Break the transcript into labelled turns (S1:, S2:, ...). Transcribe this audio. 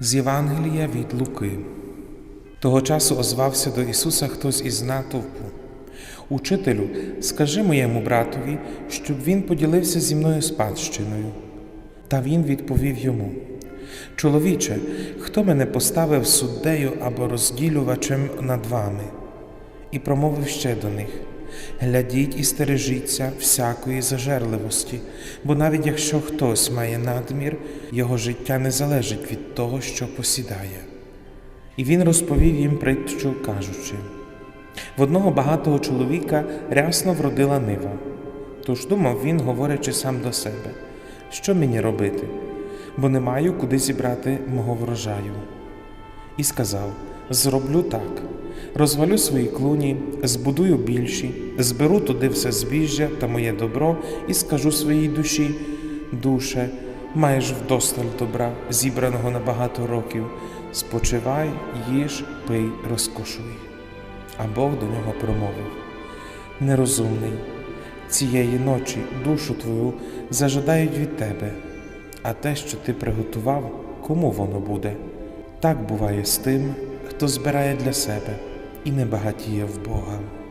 S1: З Євангелія від Луки. Того часу озвався до Ісуса хтось із натовпу. Учителю, скажи моєму братові, щоб він поділився зі мною спадщиною. Та він відповів йому: Чоловіче, хто мене поставив суддею або розділювачем над вами? І промовив ще до них: Глядіть і стережіться всякої зажерливості, бо навіть якщо хтось має надмір, його життя не залежить від того, що посідає. І він розповів їм притчу, кажучи: в одного багатого чоловіка рясно вродила нива. Тож думав він, говорячи сам до себе, що мені робити, бо не маю куди зібрати мого врожаю. І сказав: Зроблю так: розвалю свої клуні, збудую більші, зберу туди все збіжжя та моє добро, і скажу своїй душі: душе, маєш вдосталь добра, зібраного на багато років, спочивай, їж, пий, розкошуй. А Бог до нього промовив: Нерозумний, цієї ночі душу твою зажадають від тебе, а те, що ти приготував, кому воно буде? Так буває з тим, хто збирає для себе і не багатіє в Бога.